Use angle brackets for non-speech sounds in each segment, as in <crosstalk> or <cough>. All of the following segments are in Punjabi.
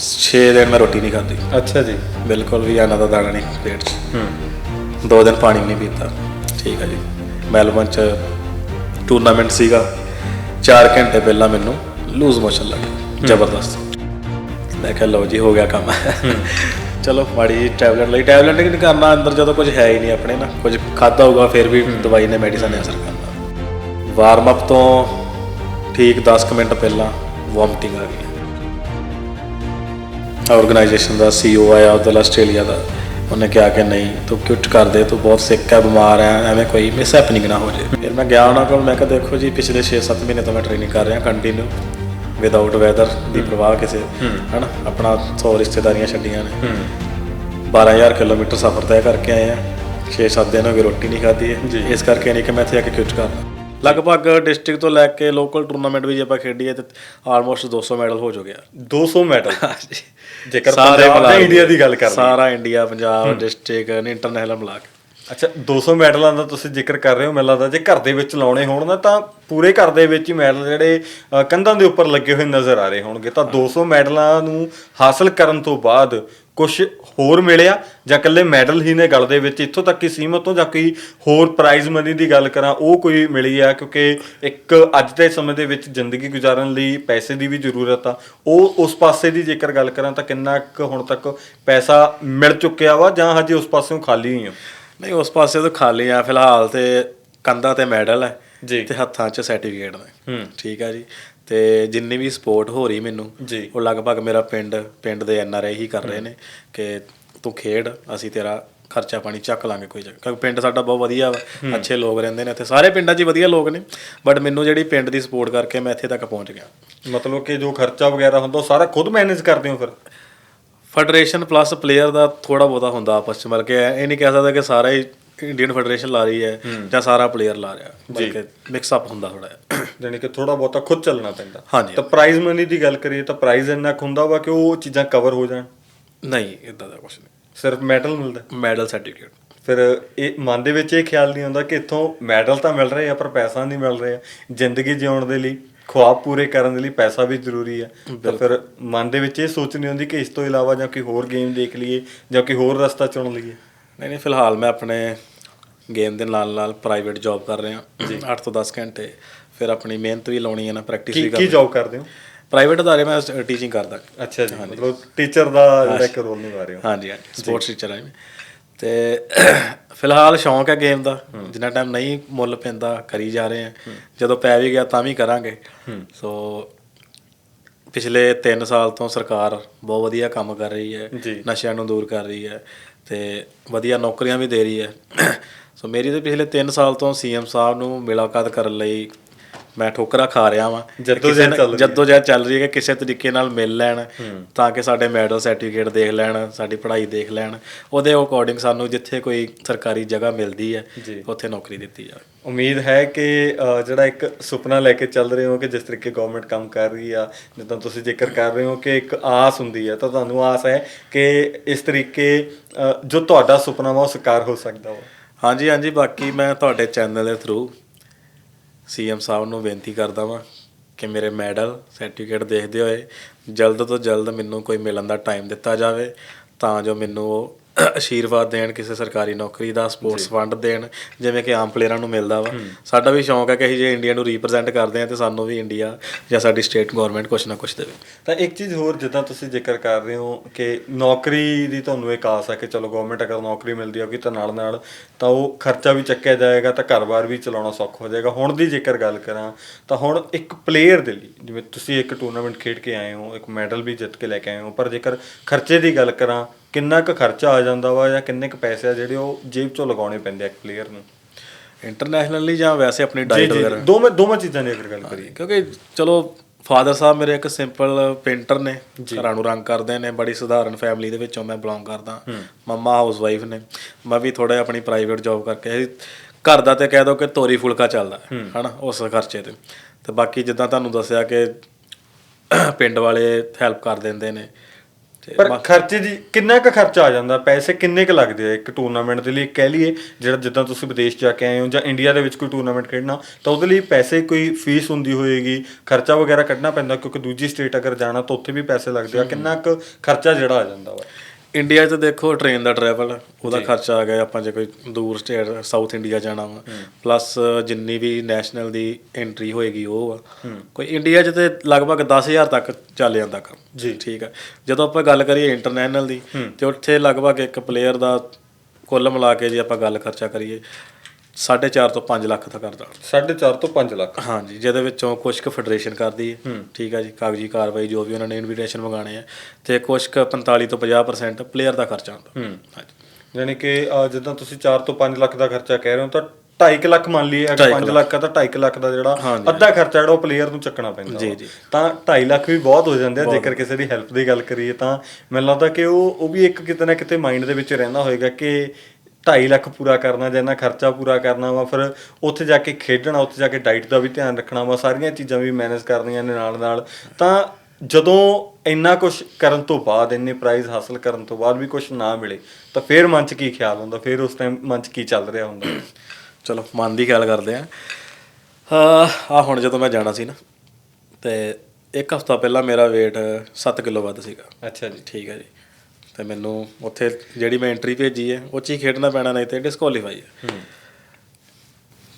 6 ਦਿਨ ਮੈਂ ਰੋਟੀ ਨਹੀਂ ਖਾਧੀ ਅੱਛਾ ਜੀ। ਬਿਲਕੁਲ ਵੀ ਆਨਾ ਦਾ ਦਾਣਾ ਨਹੀਂ ਪੇਟ 'ਚ। ਹੂੰ। ਦੋ ਦਿਨ ਪਾਣੀ ਵੀ ਨਹੀਂ ਪੀਤਾ। ਠੀਕ ਹੈ ਜੀ। ਮੈਲਬਨ 'ਚ ਟੂਰਨਾਮੈਂਟ ਸੀਗਾ। 4 ਘੰਟੇ ਪਹਿਲਾਂ ਮੈਨੂੰ ਲੂਜ਼ ਮੋਸ਼ਨ ਲੱਗੇ ਜ਼ਬਰਦਸਤ। ਮੈਂ ਕਿਹਾ ਲਓ ਜੀ ਹੋ ਗਿਆ ਕੰਮ। ਚਲੋ ਮਾੜੀ ਟੈਬਲੇਟ ਲਈ। ਟੈਬਲੇਟ ਨਹੀਂ ਕਰਨਾ ਅੰਦਰ ਜਦੋਂ ਕੁਝ ਹੈ ਹੀ ਨਹੀਂ ਆਪਣੇ ਨਾ। ਕੁਝ ਖਾਦਾ ਹੋਊਗਾ ਫਿਰ ਵੀ ਦਵਾਈ ਨੇ ਮੈਡੀਸਨ ਨੇ ਅਸਰ ਕਰਨਾ। ਵਾਰਮ ਅਪ ਤੋਂ ਠੀਕ 10 ਕੁ ਮਿੰਟ ਪਹਿਲਾਂ ਵੋਮਟਿੰਗ ਆ ਗਈ। ਆਰਗੇਨਾਈਜੇਸ਼ਨ ਦਾ ਸੀਈਓ ਆਇਆ ਉਧਰ ਆਸਟ੍ਰੇਲੀਆ ਦਾ। ਉਹਨੇ ਕਿਹਾ ਕਿ ਨਹੀਂ ਤੂੰ ਕਿਉਂ ਕਰਦੇ ਤੂੰ ਬਹੁਤ ਸਿੱਕ ਹੈ ਬਿਮਾਰ ਹੈ ਐਵੇਂ ਕੋਈ ਮਿਸ ਹੈਪਨਿੰਗ ਨਾ ਹੋ ਜਾਏ ਫਿਰ ਮੈਂ ਗਿਆ ਉਹਨਾਂ ਕੋਲ ਮੈਂ ਕਿਹਾ ਦੇਖੋ ਜੀ ਪਿਛਲੇ 6-7 ਮਹੀਨੇ ਤੋਂ ਮੈਂ ਟ੍ਰੇਨਿੰਗ ਕਰ ਰਿਹਾ ਕੰਟੀਨਿਊ ਵਿਦਆਊਟ ਵੈਦਰ ਦੀ ਪ੍ਰਵਾਹ ਕਿਸੇ ਹਨਾ ਆਪਣਾ 100 ਰਿਸ਼ਤੇਦਾਰੀਆਂ ਛੱਡੀਆਂ ਨੇ। 12000 ਕਿਲੋਮੀਟਰ ਸਫ਼ਰ ਤੈਅ ਕਰਕੇ ਆਏ ਆ। 6-7 ਦਿਨ ਹੋ ਗਏ ਰੋਟੀ ਨਹੀਂ ਖਾਧੀ ਹੈ। ਇਸ ਕਰਕੇ ਨਹੀਂ ਕਿ ਮੈਂ ਇੱਥੇ ਆ ਕੇ ਕਿਉਂ ਕਰਨਾ ਲਗਭਗ ਡਿਸਟ੍ਰਿਕਟ ਤੋਂ ਲੈ ਕੇ ਲੋਕਲ ਟੂਰਨਾਮੈਂਟ ਵੀ ਜੇ ਆਪਾਂ ਖੇਡੀਏ ਤੇ ਆਲਮੋਸਟ 200 ਮੈਡਲ ਹੋ ਚੁੱਕਿਆ 200 ਮੈਡਲ? ਜੇਕਰ ਪੰਜਾਬ ਤੇ। ਇੰਡੀਆ ਦੀ ਗੱਲ ਕਰ ਸਾਰਾ ਇੰਡੀਆ ਪੰਜਾਬ ਡਿਸਟ੍ਰਿਕਟ ਇੰਟਰਨੈਸ਼ਨਲ ਮਿਲਾ ਕੇ। ਅੱਛਾ 200 ਮੈਡਲਾਂ ਦਾ ਤੁਸੀਂ ਜ਼ਿਕਰ ਕਰ ਰਹੇ ਹੋ, ਮੈਨੂੰ ਲੱਗਦਾ ਜੇ ਘਰ ਦੇ ਵਿੱਚ ਲਾਉਣੇ ਹੋਣ ਨਾ, ਤਾਂ ਪੂਰੇ ਘਰ ਦੇ ਵਿੱਚ ਹੀ ਮੈਡਲ ਜਿਹੜੇ ਕੰਧਾਂ ਦੇ ਉੱਪਰ ਲੱਗੇ ਹੋਏ ਨਜ਼ਰ ਆ ਰਹੇ ਹੋਣਗੇ। ਤਾਂ 200 ਮੈਡਲਾਂ ਨੂੰ ਹਾਸਲ ਕਰਨ ਤੋਂ ਬਾਅਦ ਕੁਝ ਹੋਰ ਮਿਲਿਆ, ਜਾਂ ਇਕੱਲੇ ਮੈਡਲ ਹੀ ਨੇ ਗਲ ਦੇ ਵਿੱਚ? ਇੱਥੋਂ ਤੱਕ ਹੀ ਸੀਮਤ ਹੋ ਜਾਂ ਕੋਈ ਹੋਰ ਪ੍ਰਾਈਜ਼ ਮਨੀ ਦੀ ਗੱਲ ਕਰਾਂ, ਉਹ ਕੋਈ ਮਿਲੀ ਆ? ਕਿਉਂਕਿ ਇੱਕ ਅੱਜ ਦੇ ਸਮੇਂ ਦੇ ਵਿੱਚ ਜ਼ਿੰਦਗੀ ਗੁਜ਼ਾਰਨ ਲਈ ਪੈਸੇ ਦੀ ਵੀ ਜ਼ਰੂਰਤ ਆ। ਉਹ ਉਸ ਪਾਸੇ ਦੀ ਜੇਕਰ ਗੱਲ ਕਰਾਂ, ਤਾਂ ਕਿੰਨਾ ਕੁ ਹੁਣ ਤੱਕ ਪੈਸਾ ਮਿਲ ਚੁੱਕਿਆ ਵਾ, ਜਾਂ ਹਜੇ ਉਸ ਪਾਸਿਓਂ ਖਾਲੀ ਹੀ ਆ? ਨਹੀਂ ਉਸ ਪਾਸੇ ਤੋਂ ਖਾਲੀ ਆ ਫਿਲਹਾਲ ਤੇ ਕੰਧਾਂ ਤੇ ਮੈਡਲ ਹੈ ਜੀ। ਤੇ ਹੱਥਾਂ 'ਚ ਸਰਟੀਫਿਕੇਟ ਨੇ। ਹੂੰ। ਠੀਕ ਹੈ ਜੀ। ਤੇ ਜਿੰਨੀ ਵੀ ਸਪੋਰਟ ਹੋ ਰਹੀ ਮੈਨੂੰ ਜੀ। ਉਹ ਲਗਭਗ ਮੇਰਾ ਪਿੰਡ ਪਿੰਡ ਦੇ ਐਨਆਰਆਈ ਹੀ ਕਰ ਰਹੇ ਨੇ ਕਿ ਤੂੰ ਖੇਡ ਅਸੀਂ ਤੇਰਾ ਖਰਚਾ ਪਾਣੀ ਚੱਕ ਲਾਂਗੇ ਕੋਈ ਜਗ੍ਹਾ ਕਿਉਂਕਿ ਪਿੰਡ ਸਾਡਾ ਬਹੁਤ ਵਧੀਆ ਵਾ ਅੱਛੇ ਲੋਕ ਰਹਿੰਦੇ ਨੇ ਇੱਥੇ। ਸਾਰੇ ਪਿੰਡਾਂ 'ਚ ਵਧੀਆ ਲੋਕ ਨੇ ਬਟ ਮੈਨੂੰ ਜਿਹੜੀ ਪਿੰਡ ਦੀ ਸਪੋਰਟ ਕਰਕੇ ਮੈਂ ਇੱਥੇ ਤੱਕ ਪਹੁੰਚ ਗਿਆ। ਮਤਲਬ ਕਿ ਜੋ ਖਰਚਾ ਵਗੈਰਾ ਹੁੰਦਾ ਉਹ ਸਾਰਾ ਖੁਦ ਮੈਨੇਜ ਕਰਦੇ ਹੋ ਫਿਰ? ਫੈਡਰੇਸ਼ਨ ਪਲੱਸ ਪਲੇਅਰ ਦਾ ਥੋੜਾ ਬਹੁਤਾ ਹੁੰਦਾ ਆਪਸ ਚ ਮਤਲਬ ਕਿ ਇਹ ਨਹੀਂ ਕਹਿ ਸਕਦਾ ਕਿ ਸਾਰਾ ਹੀ ਇੰਡੀਅਨ ਫੈਡਰੇਸ਼ਨ ਲਾ ਰਹੀ ਹੈ ਜਾਂ ਸਾਰਾ ਪਲੇਅਰ ਲਾ ਰਿਹਾ ਬਲਕਿ ਮਿਕਸ ਅਪ ਹੁੰਦਾ ਥੋੜਾ ਜਿਹਾ। ਜਾਣੀ ਕਿ ਥੋੜਾ ਬਹੁਤਾ ਖੁਦ ਚੱਲਣਾ ਪੈਂਦਾ। ਹਾਂਜੀ। ਤਾਂ ਪ੍ਰਾਈਜ਼ ਮਨੀ ਦੀ ਗੱਲ ਕਰੀਏ ਤਾਂ ਪ੍ਰਾਈਜ਼ ਇੰਨਾ ਕੁ ਹੁੰਦਾ ਵਾ ਕਿ ਉਹ ਚੀਜ਼ਾਂ ਕਵਰ ਹੋ ਜਾਣ? ਨਹੀਂ ਇਦਾਂ ਦਾ ਕੁਝ ਨਹੀਂ। ਸਿਰਫ ਮੈਡਲ ਮਿਲਦਾ? ਮੈਡਲ ਸਰਟੀਫਿਕੇਟ ਫਿਰ ਇਹ ਮਨ ਦੇ ਵਿੱਚ ਇਹ ਖਿਆਲ ਨਹੀਂ ਆਉਂਦਾ ਕਿ ਇੱਥੋਂ ਮੈਡਲ ਤਾਂ ਮਿਲ ਰਹੇ ਆ ਪਰ ਪੈਸਾ ਨਹੀਂ ਮਿਲ ਰਿਹਾ ਜ਼ਿੰਦਗੀ ਜਿਉਣ ਦੇ ਲਈ। ਖੁਆਬ ਪੂਰੇ ਕਰਨ ਦੇ ਲਈ ਪੈਸਾ ਵੀ ਜ਼ਰੂਰੀ ਹੈ ਤਾਂ ਫਿਰ ਮਨ ਦੇ ਵਿੱਚ ਇਹ ਸੋਚ ਨਹੀਂ ਆਉਂਦੀ ਕਿ ਇਸ ਤੋਂ ਇਲਾਵਾ ਜਾਂ ਕੋਈ ਹੋਰ ਗੇਮ ਦੇਖ ਲਈਏ ਜਾਂ ਕੋਈ ਹੋਰ ਰਸਤਾ ਚੁਣ ਲਈਏ। ਨਹੀਂ ਨਹੀਂ ਫਿਲਹਾਲ ਮੈਂ ਆਪਣੇ ਗੇਮ ਦੇ ਨਾਲ ਨਾਲ ਪ੍ਰਾਈਵੇਟ ਜੌਬ ਕਰ ਰਿਹਾ। 8 ਤੋਂ 10 ਘੰਟੇ ਫਿਰ ਆਪਣੀ ਮਿਹਨਤ ਵੀ ਲਾਉਣੀ ਹੈ ਨਾ ਪ੍ਰੈਕਟਿਸ ਕੀ ਵੀ ਕੀ ਕਰਨੀ। ਜੌਬ ਕਰਦੇ ਹੋ? ਪ੍ਰਾਈਵੇਟ ਅਦਾਰੇ ਮੈਂ ਟੀਚਿੰਗ ਕਰਦਾ। ਅੱਛਾ ਜੀ ਮਤਲਬ ਟੀਚਰ ਦਾ ਜਿਹੜਾ ਇੱਕ ਰੋਲ ਨਿਭਾ ਰਹੇ ਹੋ। ਹਾਂਜੀ ਹਾਂਜੀ। ਸਪੋਰਟਸ ਟੀਚਰ ਹਾਂ ਮੈਂ। ਤੇ <clears throat> ਫਿਲਹਾਲ ਸ਼ੌਂਕ ਹੈ ਗੇਮ ਦਾ। ਜਿੰਨਾ ਟਾਈਮ ਨਹੀਂ ਮੁੱਲ ਪੈਂਦਾ ਕਰੀ ਜਾ ਰਹੇ ਹਾਂ। ਜਦੋਂ ਪੈ ਵੀ ਗਿਆ ਤਾਂ ਵੀ ਕਰਾਂਗੇ। ਸੋ ਪਿਛਲੇ 3 ਸਾਲ ਤੋਂ ਸਰਕਾਰ ਬਹੁਤ ਵਧੀਆ ਕੰਮ ਕਰ ਰਹੀ ਹੈ। ਨਸ਼ਿਆਂ ਨੂੰ ਦੂਰ ਕਰ ਰਹੀ ਹੈ ਤੇ ਵਧੀਆ ਨੌਕਰੀਆਂ ਵੀ ਦੇ ਰਹੀ ਹੈ। <clears throat> ਸੋ ਮੇਰੀ ਤੇ ਪਿਛਲੇ 3 ਸਾਲ ਤੋਂ ਸੀਐਮ ਸਾਹਿਬ ਨੂੰ ਮੁਲਾਕਾਤ ਕਰਨ ਲਈ ਮੈਂ ਠੋਕਰਾਂ ਖਾ ਰਿਹਾ ਵਾਂ। ਹੈ। ਜਦੋਂ ਜਦ ਚੱਲ ਰਹੀ ਹੈ ਕਿ ਕਿਸੇ ਤਰੀਕੇ ਨਾਲ ਮਿਲ ਲੈਣ ਤਾਂ ਕਿ ਸਾਡੇ ਮੈਡਲ ਸਰਟੀਫਿਕੇਟ ਦੇਖ ਲੈਣ ਸਾਡੀ ਪੜ੍ਹਾਈ ਦੇਖ ਲੈਣ। ਉਹਦੇ ਅਕੋਰਡਿੰਗ ਸਾਨੂੰ ਜਿੱਥੇ ਕੋਈ ਸਰਕਾਰੀ ਜਗ੍ਹਾ ਮਿਲਦੀ ਹੈ। ਉੱਥੇ ਨੌਕਰੀ ਦਿੱਤੀ ਜਾਵੇ। ਉਮੀਦ ਹੈ ਕਿ ਜਿਹੜਾ ਇੱਕ ਸੁਪਨਾ ਲੈ ਕੇ ਚੱਲ ਰਹੇ ਹੋ ਕਿ ਜਿਸ ਤਰੀਕੇ ਗਵਰਨਮੈਂਟ ਕੰਮ ਕਰ ਰਹੀ ਆ ਜਿੱਦਾਂ ਤੁਸੀਂ ਜ਼ਿਕਰ ਕਰ ਰਹੇ ਹੋ ਕਿ ਇੱਕ ਆਸ ਹੁੰਦੀ ਹੈ ਤਾਂ ਤੁਹਾਨੂੰ ਆਸ ਹੈ ਕਿ ਇਸ ਤਰੀਕੇ ਜੋ ਤੁਹਾਡਾ ਸੁਪਨਾ ਵਾ ਉਹ ਸਾਕਾਰ ਹੋ ਸਕਦਾ ਵਾ। ਹਾਂਜੀ ਹਾਂਜੀ ਬਾਕੀ ਮੈਂ ਤੁਹਾਡੇ ਚੈਨਲ ਦੇ ਥਰੂ ਸੀਐਮ ਸਾਹਿਬ ਨੂੰ ਬੇਨਤੀ ਕਰਦਾ ਵਾਂ ਕਿ ਮੇਰੇ ਮੈਡਲ ਸਰਟੀਫਿਕੇਟ ਦੇਖਦੇ ਹੋਏ ਜਲਦ ਤੋਂ ਜਲਦ ਮੈਨੂੰ ਕੋਈ ਮਿਲਣ ਦਾ ਟਾਈਮ ਦਿੱਤਾ ਜਾਵੇ, ਤਾਂ ਜੋ ਮੈਨੂੰ ਉਹ ਆਸ਼ੀਰਵਾਦ ਦੇਣ ਕਿਸੇ ਸਰਕਾਰੀ ਨੌਕਰੀ ਦਾ ਸਪੋਰਟਸ ਫੰਡ ਦੇਣ ਜਿਵੇਂ ਕਿ ਆਮ ਪਲੇਅਰਾਂ ਨੂੰ ਮਿਲਦਾ ਵਾ। ਸਾਡਾ ਵੀ ਸ਼ੌਂਕ ਹੈ ਕਿ ਅਸੀਂ ਜੇ ਇੰਡੀਆ ਨੂੰ ਰਿਪਰੈਜ਼ੈਂਟ ਕਰਦੇ ਹਾਂ ਤੇ ਸਾਨੂੰ ਵੀ ਇੰਡੀਆ ਜਾਂ ਸਾਡੀ ਸਟੇਟ ਗਵਰਨਮੈਂਟ ਕੁਛ ਨਾ ਕੁਛ ਦੇਵੇ। ਤਾਂ ਇੱਕ ਚੀਜ਼ ਹੋਰ ਜਿੱਦਾਂ ਤੁਸੀਂ ਜ਼ਿਕਰ ਕਰ ਰਹੇ ਹੋ ਕਿ ਨੌਕਰੀ ਦੀ ਤੁਹਾਨੂੰ ਇੱਕ ਆਸ ਹੈ ਕਿ ਚਲੋ ਗਵਰਨਮੈਂਟ ਅਗਰ ਨੌਕਰੀ ਮਿਲਦੀ ਹੋਗੀ ਤਾਂ ਨਾਲ ਨਾਲ ਤਾਂ ਉਹ ਖਰਚਾ ਵੀ ਚੱਕਿਆ ਜਾਏਗਾ ਤਾਂ ਘਰ-ਬਾਰ ਵੀ ਚਲਾਉਣਾ ਸੌਖਾ ਹੋ ਜਾਏਗਾ। ਹੁਣ ਦੀ ਜੇਕਰ ਗੱਲ ਕਰਾਂ ਤਾਂ ਹੁਣ ਇੱਕ ਪਲੇਅਰ ਦੇ ਲਈ ਜਿਵੇਂ ਤੁਸੀਂ ਇੱਕ ਟੂਰਨਾਮੈਂਟ ਖੇਡ ਕੇ ਆਏ ਹੋ ਇੱਕ ਮੈਡਲ ਵੀ ਜਿੱਤ ਕੇ ਲੈ ਕੇ ਆਏ ਹੋ ਪਰ ਜੇਕਰ ਖਰਚੇ ਦੀ ਗੱਲ ਕਰਾਂ ਕਿੰਨਾ ਕੁ ਖਰਚਾ ਆ ਜਾਂਦਾ ਵਾ ਜਾਂ ਕਿੰਨੇ ਕੁ ਪੈਸੇ ਆ ਜਿਹੜੇ ਉਹ ਜੇਬ ਚੋਂ ਲਗਾਉਣੇ ਪੈਂਦੇ ਆ ਇੱਕ ਪਲੇਅਰ ਨੂੰ? ਇੰਟਰਨੈਸ਼ਨਲੀ ਜਾਂ ਵੈਸੇ ਆਪਣੀ ਡਾਈਟ ਵਗੈਰਾ? ਦੋਵੇਂ ਦੋਵਾਂ ਚੀਜ਼ਾਂ ਦੀ ਅਗਰ ਗੱਲ ਕਰੀਏ। ਕਿਉਂਕਿ ਚਲੋ ਫਾਦਰ ਸਾਹਿਬ ਮੇਰੇ ਇੱਕ ਸਿੰਪਲ ਪੇਂਟਰ ਨੇ ਘਰਾਂ ਨੂੰ ਰੰਗ ਕਰਦੇ ਨੇ ਬੜੀ ਸਧਾਰਨ ਫੈਮਿਲੀ ਦੇ ਵਿੱਚੋਂ ਮੈਂ ਬਿਲੋਂਗ ਕਰਦਾ। ਮੰਮਾ ਹਾਊਸ ਵਾਈਫ ਨੇ। ਮੈਂ ਵੀ ਥੋੜਾ ਆਪਣੀ ਪ੍ਰਾਈਵੇਟ ਜੌਬ ਕਰਕੇ ਘਰ ਦਾ ਤੇ ਕਹਿ ਦੋ ਕਿ ਤੋਰੀ ਫੁਲਕਾ ਚੱਲਦਾ ਹਨਾ ਉਸ ਖਰਚੇ ਤੇ। ਤੇ ਬਾਕੀ ਜਿੱਦਾਂ ਤੁਹਾਨੂੰ ਦੱਸਿਆ ਕਿ ਪਿੰਡ ਵਾਲੇ ਹੈਲਪ ਕਰ ਦਿੰਦੇ ਨੇ ਪਰ ਖਰਚੇ ਦੀ ਕਿੰਨਾ ਕੁ ਖਰਚਾ ਆ ਜਾਂਦਾ? ਪੈਸੇ ਕਿੰਨੇ ਕੁ ਲੱਗਦੇ ਆ ਇੱਕ ਟੂਰਨਾਮੈਂਟ ਦੇ ਲਈ? ਕਹਿ ਲਈਏ ਜਿਹੜਾ ਜਿੱਦਾਂ ਤੁਸੀਂ ਵਿਦੇਸ਼ ਜਾ ਕੇ ਆਏ ਹੋ ਜਾਂ ਇੰਡੀਆ ਦੇ ਵਿੱਚ ਕੋਈ ਟੂਰਨਾਮੈਂਟ ਖੇਡਣਾ ਤਾਂ ਉਹਦੇ ਲਈ ਪੈਸੇ ਕੋਈ ਫੀਸ ਹੁੰਦੀ ਹੋਏਗੀ? ਖਰਚਾ ਵਗੈਰਾ ਕੱਢਣਾ ਪੈਂਦਾ? ਕਿਉਂਕਿ ਦੂਜੀ ਸਟੇਟ ਅਗਰ ਜਾਣਾ ਤਾਂ ਉੱਥੇ ਵੀ ਪੈਸੇ ਲੱਗਦੇ ਆ। ਕਿੰਨਾ ਕੁ ਖਰਚਾ ਜਿਹੜਾ ਆ ਜਾਂਦਾ ਵਾ? ਇੰਡੀਆ 'ਚ ਦੇਖੋ ਟ੍ਰੇਨ ਦਾ ਟਰੈਵਲ ਉਹਦਾ ਖਰਚਾ ਆ ਗਿਆ ਆਪਾਂ ਜੇ ਕੋਈ ਦੂਰ ਸਟੇਟ ਸਾਊਥ ਇੰਡੀਆ ਜਾਣਾ ਵਾ। ਪਲੱਸ ਜਿੰਨੀ ਵੀ ਨੈਸ਼ਨਲ ਦੀ ਐਂਟਰੀ ਹੋਏਗੀ ਉਹ ਆ। ਕੋਈ ਇੰਡੀਆ 'ਚ ਤੇ ਲਗਭਗ 10000 ਤੱਕ ਚੱਲ ਜਾਂਦਾ ਕੰਮ। ਜੀ। ਠੀਕ ਆ। ਜਦੋਂ ਆਪਾਂ ਗੱਲ ਕਰੀਏ ਇੰਟਰਨੈਸ਼ਨਲ ਦੀ ਤੇ ਉੱਥੇ ਲਗਭਗ ਇੱਕ ਪਲੇਅਰ ਦਾ ਕੁੱਲ ਮਿਲਾ ਕੇ ਜੇ ਆਪਾਂ ਗੱਲ ਖਰਚਾ ਕਰੀਏ 4.5 ਤੋਂ 5 ਲੱਖ ਦਾ ਕਰਦਾ 4.5 ਤੋਂ 5 ਲੱਖ। ਹਾਂਜੀ ਜਿਹਦੇ ਵਿੱਚੋਂ ਕੁਝ ਕੁ ਫੈਡਰੇਸ਼ਨ ਕਰਦੀ ਹੈ। ਠੀਕ ਹੈ ਜੀ ਕਾਗਜ਼ੀ ਕਾਰਵਾਈ ਜੋ ਵੀ ਉਹਨਾਂ ਨੇ ਇਨਵੀਟੇਸ਼ਨ ਮੰਗਾਣੇ ਆ। ਤੇ ਕੁਝ ਕੁ 45 ਤੋਂ 50% ਪਲੇਅਰ ਦਾ ਖਰਚਾ ਆਉਂਦਾ। ਹਾਂਜੀ। ਯਾਨੀ ਕਿ ਜਿੱਦਾਂ ਤੁਸੀਂ 4 ਤੋਂ 5 ਲੱਖ ਦਾ ਖਰਚਾ ਕਹਿ ਰਹੇ ਹੋ ਤਾਂ 2.5 ਲੱਖ ਮੰਨ ਲਈਏ ਅਗਰ ਢਾਈ ਕੁ 5 ਲੱਖ ਆ ਤਾਂ 2.5 ਲੱਖ ਦਾ ਜਿਹੜਾ। ਅੱਧਾ ਖਰਚਾ ਜਿਹੜਾ ਉਹ ਪਲੇਅਰ ਨੂੰ ਚੱਕਣਾ ਪੈਂਦਾ ਜੀ। ਜੀ। ਤਾਂ 2.5 ਲੱਖ ਵੀ ਬਹੁਤ ਹੋ ਜਾਂਦੇ ਆ ਜੇਕਰ ਕਿਸੇ ਦੀ ਹੈਲਪ ਦੀ ਗੱਲ ਕਰੀਏ ਤਾਂ ਮੈਨੂੰ ਲੱਗਦਾ ਕਿ ਉਹ ਉਹ ਵੀ ਇੱਕ ਕਿਤੇ ਨਾ ਕਿਤੇ ਮਾਈਂਡ ਦੇ ਵਿੱਚ ਰਹਿੰਦਾ ਹੋਏਗਾ ਕਿ 2.5 ਲੱਖ ਪੂਰਾ ਕਰਨਾ ਜਾਂ ਇਹਨਾਂ ਖਰਚਾ ਪੂਰਾ ਕਰਨਾ ਵਾ ਫਿਰ ਉੱਥੇ ਜਾ ਕੇ ਖੇਡਣਾ ਉੱਥੇ ਜਾ ਕੇ ਡਾਈਟ ਦਾ ਵੀ ਧਿਆਨ ਰੱਖਣਾ ਵਾ ਸਾਰੀਆਂ ਚੀਜ਼ਾਂ ਵੀ ਮੈਨੇਜ ਕਰਨੀਆਂ ਨੇ ਨਾਲ ਨਾਲ ਤਾਂ ਜਦੋਂ ਇੰਨਾ ਕੁਝ ਕਰਨ ਤੋਂ ਬਾਅਦ ਇੰਨੇ ਪ੍ਰਾਈਜ਼ ਹਾਸਲ ਕਰਨ ਤੋਂ ਬਾਅਦ ਵੀ ਕੁਝ ਨਾ ਮਿਲੇ ਤਾਂ ਫਿਰ ਮਨ 'ਚ ਕੀ ਖਿਆਲ ਹੁੰਦਾ? ਫਿਰ ਉਸ ਟਾਈਮ ਮਨ 'ਚ ਕੀ ਚੱਲ ਰਿਹਾ ਹੁੰਦਾ? ਚਲੋ ਮਨ ਦੀ ਗੱਲ ਕਰਦੇ ਆ ਆ ਹੁਣ ਜਦੋਂ ਮੈਂ ਜਾਣਾ ਸੀ ਨਾ ਤੇ ਇੱਕ ਹਫਤਾ ਪਹਿਲਾਂ ਮੇਰਾ weight 7 ਕਿਲੋ ਵੱਧ ਸੀਗਾ। ਅੱਛਾ ਜੀ। ਠੀਕ ਹੈ ਜੀ। ਤੇ ਮੈਨੂੰ ਉੱਥੇ ਜਿਹੜੀ ਮੈਂ ਐਂਟਰੀ ਭੇਜੀ ਹੈ ਉਹ 'ਚ ਹੀ ਖੇਡਣਾ ਪੈਣਾ ਨਹੀਂ ਤੇ ਡਿਸਕੁਆਲੀਫਾਈ ਹੈ।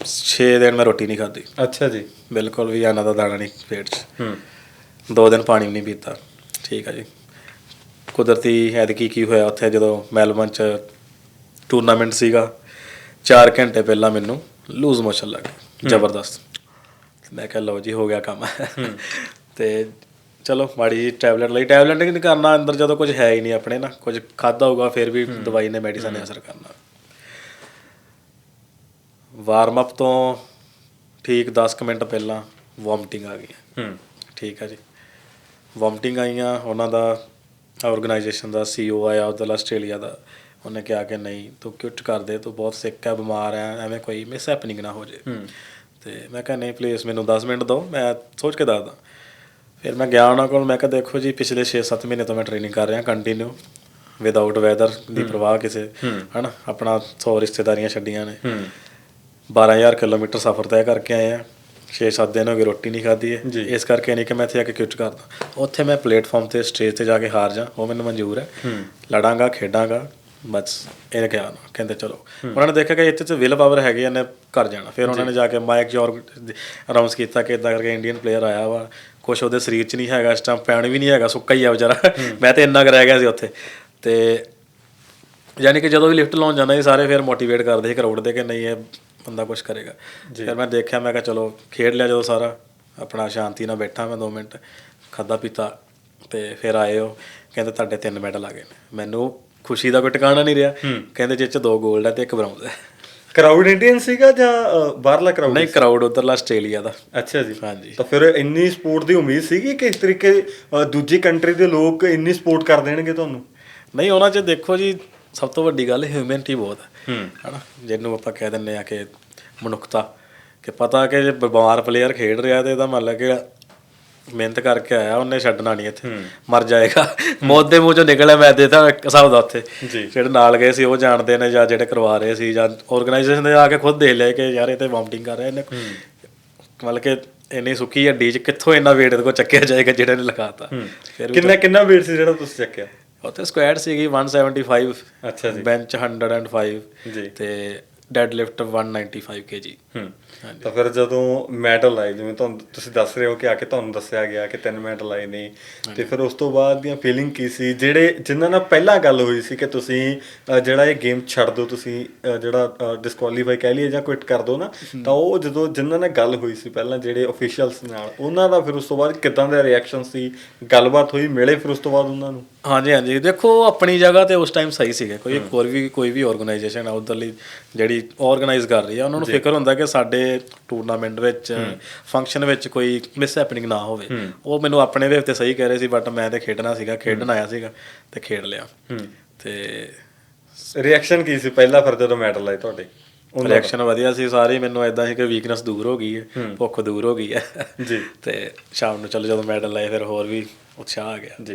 6 ਦਿਨ ਮੈਂ ਰੋਟੀ ਨਹੀਂ ਖਾਧੀ। ਅੱਛਾ ਜੀ। ਬਿਲਕੁਲ ਵੀ ਆਨਾ ਦਾ ਦਾਣਾ ਨਹੀਂ ਪੇਟ 'ਚ। ਹੂੰ। ਦੋ ਦਿਨ ਪਾਣੀ ਵੀ ਨਹੀਂ ਪੀਤਾ। ਠੀਕ ਹੈ ਜੀ। ਕੁਦਰਤੀ ਐਤਕੀ ਕੀ ਹੋਇਆ ਉੱਥੇ ਜਦੋਂ ਮੈਲਬਨ ਚ ਟੂਰਨਾਮੈਂਟ ਸੀਗਾ 4 ਘੰਟੇ ਪਹਿਲਾਂ ਮੈਨੂੰ ਲੂਜ਼ ਮੋਸ਼ਨ ਲੱਗ ਗਈ ਜ਼ਬਰਦਸਤ। ਮੈਂ ਕਿਹਾ ਲਓ ਜੀ ਹੋ ਗਿਆ ਕੰਮ। ਤੇ ਚਲੋ ਮਾੜੀ ਜੀ ਟੈਬਲੇਟ ਲਈ। ਟੈਬਲੇਟ ਨਹੀਂ ਕਰਨਾ ਅੰਦਰ ਜਦੋਂ ਕੁਝ ਹੈ ਹੀ ਨਹੀਂ ਆਪਣੇ ਨਾ ਕੁਝ ਖਾਦਾ ਹੋਊਗਾ ਫਿਰ ਵੀ ਦਵਾਈ ਨੇ ਮੈਡੀਸਨ ਨੇ ਅਸਰ ਕਰਨਾ। ਵਾਰਮ ਅਪ ਤੋਂ ਠੀਕ 10 ਕੁ ਮਿੰਟ ਪਹਿਲਾਂ ਵੋਮਟਿੰਗ ਆ ਗਈ ਹੂੰ। ਠੀਕ ਹੈ ਜੀ। ਵੋਮਟਿੰਗ ਆਈਆਂ ਉਹਨਾਂ ਦਾ ਆਰਗੇਨਾਈਜੇਸ਼ਨ ਦਾ ਸੀਓ ਆਇਆ ਉਧਰ ਆਸਟ੍ਰੇਲੀਆ ਦਾ। ਉਹਨੇ ਕਿਹਾ ਕਿ ਨਹੀਂ ਤੂੰ ਕਿਉਂ ਕਰ ਦੇ ਤੂੰ ਬਹੁਤ ਸਿੱਕ ਹੈ ਬਿਮਾਰ ਹੈ ਐਵੇਂ ਕੋਈ ਮਿਸ ਹੈਪਨਿੰਗ ਨਾ ਹੋ ਜੇ। ਤੇ ਮੈਂ ਕਿਹਾ ਨਹੀਂ ਪਲੀਜ਼ ਮੈਨੂੰ 10 ਮਿੰਟ ਦਿਓ ਮੈਂ ਸੋਚ ਕੇ ਦੱਸਦਾ। ਫਿਰ ਮੈਂ ਗਿਆ ਉਹਨਾਂ ਕੋਲ ਮੈਂ ਕਿਹਾ ਦੇਖੋ ਜੀ ਪਿਛਲੇ 6-7 ਮਹੀਨੇ ਤੋਂ ਮੈਂ ਟ੍ਰੇਨਿੰਗ ਕਰ ਰਿਹਾ ਕੰਟੀਨਿਊ ਵਿਦਆਊਟ ਵੈਦਰ ਦੀ ਪ੍ਰਵਾਹ ਕਿਸੇ ਹਨਾ ਆਪਣਾ 100 ਰਿਸ਼ਤੇਦਾਰੀਆਂ ਛੱਡੀਆਂ ਨੇ। 12000 ਕਿਲੋਮੀਟਰ ਸਫ਼ਰ ਤੈਅ ਕਰਕੇ ਆਏ ਆ। 6-7 ਦਿਨ ਹੋ ਗਏ ਰੋਟੀ ਨਹੀਂ ਖਾਧੀ ਹੈ ਇਸ ਕਰਕੇ ਨਹੀਂ ਕਿ ਮੈਂ ਇੱਥੇ ਆ ਕੇ ਕਿਉਂ ਕਰਦਾ ਉੱਥੇ ਮੈਂ ਪਲੇਟਫਾਰਮ ਤੇ ਸਟੇਜ ਤੇ ਜਾ ਕੇ ਹਾਰ ਜਾ। ਉਹ ਮੈਨੂੰ ਮਨਜ਼ੂਰ ਹੈ। ਲੜਾਂਗਾ ਖੇਡਾਂਗਾ ਬਸ ਇਹ ਕਿਹਾ ਨਾ ਕਹਿੰਦੇ ਚਲੋ। ਉਹਨਾਂ ਨੇ ਦੇਖਿਆ ਕਿ ਇੱਥੇ ਤੇ ਵਿਲ ਪਾਵਰ ਹੈਗੇ ਨੇ ਕਰ ਜਾਣਾ। ਫਿਰ ਉਹਨਾਂ ਨੇ ਜਾ ਕੇ ਮਾਈਕ ਜੋਰ ਅਨਾਉਂਸ ਕੀਤਾ ਕਿ ਇਦਾਂ ਕਰਕੇ ਇੰਡੀਅਨ ਪਲੇਅਰ ਆਇਆ ਵਾ। ਕੁਛ ਉਹਦੇ ਸਰੀਰ 'ਚ ਨਹੀਂ ਹੈਗਾ ਇਸ ਟਾਈਮ ਪੈਣ ਵੀ ਨਹੀਂ ਹੈਗਾ ਸੁੱਕਾ ਹੀ ਆ ਵਿਚਾਰਾ। ਮੈਂ ਤੇ ਇੰਨਾ ਕੁ ਰਹਿ ਗਿਆ ਸੀ ਉੱਥੇ। ਤੇ ਯਾਨੀ ਕਿ ਜਦੋਂ ਵੀ ਲਿਫਟ ਲਾਉਣ ਜਾਂਦਾ ਸੀ ਸਾਰੇ ਫਿਰ ਮੋਟੀਵੇਟ ਕਰਦੇ ਸੀ ਕਰਾਊਡ ਦੇ ਕਿ ਨਹੀਂ ਇਹ ਬੰਦਾ ਕੁਝ ਕਰੇਗਾ। ਫਿਰ ਮੈਂ ਦੇਖਿਆ ਮੈਂ ਕਿਹਾ ਚਲੋ ਖੇਡ ਲਿਆ ਜਦੋਂ ਸਾਰਾ। ਆਪਣਾ ਸ਼ਾਂਤੀ ਨਾਲ ਬੈਠਾ ਮੈਂ 2 ਮਿੰਟ ਖਾਦਾ ਪੀਤਾ ਤੇ ਫਿਰ ਆਏ ਉਹ। ਕਹਿੰਦੇ ਤੁਹਾਡੇ ਤਿੰਨ ਮੈਡਲ ਆ ਗਏ ਨੇ। ਮੈਨੂੰ ਖੁਸ਼ੀ ਦਾ ਕੋਈ ਟਿਕਾਣਾ ਨਹੀਂ ਰਿਹਾ। ਕਹਿੰਦੇ ਜਿਹ ਚ ਦੋ 골ਡ ਹੈ ਤੇ ਇੱਕ ਬ੍ਰੌਂਜ਼ ਹੈ ਕਰਾਊਡ ਇੰਡੀਅਨ ਸੀਗਾ ਜਾਂ ਬਾਹਰਲਾ ਕਰਾਊਡ ਨਹੀਂ ਕਰਾਊਡ ਉਧਰਲਾ ਆਸਟ੍ਰੇਲੀਆ ਦਾ। ਅੱਛਾ ਜੀ। ਹਾਂਜੀ। ਤਾਂ ਫਿਰ ਇੰਨੀ ਸਪੋਰਟ ਦੀ ਉਮੀਦ ਸੀਗੀ ਕਿ ਇਸ ਤਰੀਕੇ ਦੂਜੀ ਕੰਟਰੀ ਦੇ ਲੋਕ ਇੰਨੀ ਸਪੋਰਟ ਕਰ ਦੇਣਗੇ ਤੁਹਾਨੂੰ? ਨਹੀਂ ਉਹਨਾਂ 'ਚ ਦੇਖੋ ਜੀ ਸਭ ਤੋਂ ਵੱਡੀ ਗੱਲ ਹਿਊਮੈਨਿਟੀ ਬਹੁਤ ਹੈ। ਹਨਾ? ਜਿਹਨੂੰ ਆਪਾਂ ਕਹਿ ਦਿੰਨੇ ਆ ਕਿ ਮਨੁੱਖਤਾ। ਕਿ ਪਤਾ ਕਿ ਜੇ ਬਿਮਾਰ ਪਲੇਅਰ ਖੇਡ ਰਿਹਾ ਤੇ ਇਹਦਾ ਮਤਲਬ ਕਿ ਮਿਹਨਤ ਕਰਕੇ ਆਇਆ ਉਹਨੇ ਛੱਡਣਾ ਨਹੀਂ ਇੱਥੇ। ਮਰ ਜਾਏਗਾ। ਮੌਤ ਦੇ ਮੂੰਹ ਚੋਂ ਨਿਕਲਿਆ ਮੈਂ ਦੇਤਾ ਹਿਸਾਬ ਦਾ ਉੱਥੇ। ਜਿਹੜੇ ਨਾਲ ਗਏ ਸੀ ਉਹ ਜਾਣਦੇ ਨੇ ਜਾਂ ਜਿਹੜੇ ਕਰਵਾ ਰਹੇ ਸੀ ਜਾਂ ਆਰਗੇਨਾਈਜੇਸ਼ਨ ਦੇ ਆ ਕੇ ਖੁਦ ਦੇਖ ਲਿਆ ਕਿ ਯਾਰ ਇਹ ਤੇ ਵੋਮਟਿੰਗ ਕਰ ਰਿਹਾ ਇਹਨੇ ਮਤਲਬ ਕਿ ਇੰਨੀ ਸੁੱਕੀ ਹੱਡੀ 'ਚ ਕਿੱਥੋਂ ਇੰਨਾ weight ਇਹਦੇ ਕੋਲ ਚੱਕਿਆ ਜਾਏਗਾ ਜਿਹੜੇ ਨੇ ਲਗਾਤਾ। ਕਿੰਨਾ ਕਿੰਨਾ weight ਸੀ ਜਿਹੜਾ ਤੁਸੀਂ ਚੱਕਿਆ? ਉੱਥੇ ਸਕੁਐਡ ਸੀਗੀ 175 ਅੱਛਾ ਜੀ। ਬੈਂਚ 105 ਜੀ। ਤੇ ਡੈਡ ਲਿਫਟ 195 kg. ਹੂੰ। ਤਾਂ ਫਿਰ ਜਦੋਂ ਮੈਡਲ ਆਏ ਜਿਵੇਂ ਤੁਹਾਨੂੰ ਤੁਸੀਂ ਦੱਸ ਰਹੇ ਹੋ ਕਿ ਆ ਕੇ ਤੁਹਾਨੂੰ ਦੱਸਿਆ ਗਿਆ ਕਿ ਤਿੰਨ ਮੈਡਲ ਆਏ ਨੇ ਤੇ ਫਿਰ ਉਸ ਤੋਂ ਬਾਅਦ ਦੀਆਂ ਫੀਲਿੰਗ ਕੀ ਸੀ? ਜਿਹੜੇ ਜਿਨ੍ਹਾਂ ਨਾਲ ਪਹਿਲਾਂ ਗੱਲ ਹੋਈ ਸੀ ਕਿ ਤੁਸੀਂ ਜਿਹੜਾ ਇਹ ਗੇਮ ਛੱਡ ਦਿਓ ਤੁਸੀਂ ਜਿਹੜਾ ਡਿਸਕੁਆਲੀਫਾਈ ਕਹਿ ਲਈਏ ਜਾਂ ਕੁਇਟ ਕਰ ਦਿਓ ਨਾ ਤਾਂ ਉਹ ਜਦੋਂ ਜਿਨ੍ਹਾਂ ਨਾਲ ਗੱਲ ਹੋਈ ਸੀ ਪਹਿਲਾਂ ਜਿਹੜੇ ਅਫੀਸ਼ੀਅਲਸ ਨਾਲ ਉਹਨਾਂ ਦਾ ਫਿਰ ਉਸ ਤੋਂ ਬਾਅਦ ਕਿਦਾਂ ਦਾ ਰਿਐਕਸ਼ਨ ਸੀ? ਗੱਲਬਾਤ ਹੋਈ ਮਿਲੇ ਫਿਰ ਉਸ ਤੋਂ ਬਾਅਦ ਉਹਨਾਂ ਨੂੰ? ਹਾਂਜੀ ਹਾਂਜੀ। ਦੇਖੋ ਆਪਣੀ ਜਗ੍ਹਾ ਤੇ ਉਸ ਟਾਈਮ ਸਹੀ ਸੀਗੇ। ਕੋਈ ਹੋਰ ਵੀ ਕੋਈ ਵੀ ਆਰਗੇਨਾਈਜੇਸ਼ਨ ਆ ਉਧਰਲੀ ਜਿਹੜੀ ਆਰਗੇਨਾਈਜ਼ ਕਰ ਰਹੀ ਆ ਉਹਨਾਂ ਨੂੰ ਫਿਕਰ ਹੁੰਦਾ ਕਿ ਸਾਡੇ ਟੂਰਨਾਮੈਂਟ ਵਿੱਚ ਫੰਕਸ਼ਨ ਵਿੱਚ ਕੋਈ ਮਿਸ ਹੈਪਨਿੰਗ ਨਾ ਹੋਵੇ। ਉਹ ਮੈਨੂੰ ਆਪਣੇ ਵੇ ਤੇ ਸਹੀ ਕਹਿ ਰਹੇ ਸੀ ਬਟ ਮੈਂ ਤੇ ਖੇਡਣਾ ਸੀਗਾ ਖੇਡਣ ਆਇਆ ਸੀਗਾ ਤੇ ਖੇਡ ਲਿਆ। ਤੇ ਰਿਐਕਸ਼ਨ ਕੀ ਸੀ ਪਹਿਲਾਂ ਫਿਰ ਜਦੋਂ ਮੈਡਲ ਆਏ ਤੁਹਾਡੇ? ਰਿਐਕਸ਼ਨ ਵਧੀਆ ਸੀ ਸਾਰੇ ਮੈਨੂੰ ਇਦਾਂ ਸੀ ਕਿ ਵੀਕਨੈਸ ਦੂਰ ਹੋ ਗਈ ਹੈ ਭੁੱਖ ਦੂਰ ਹੋ ਗਈ ਹੈ। ਜੀ। ਤੇ ਸ਼ਾਮ ਨੂੰ ਚਲੋ ਜਦੋਂ ਮੈਡਲ ਲਏ ਫਿਰ ਹੋਰ ਵੀ ਉਤਸ਼ਾਹ ਆ ਗਿਆ। ਜੀ।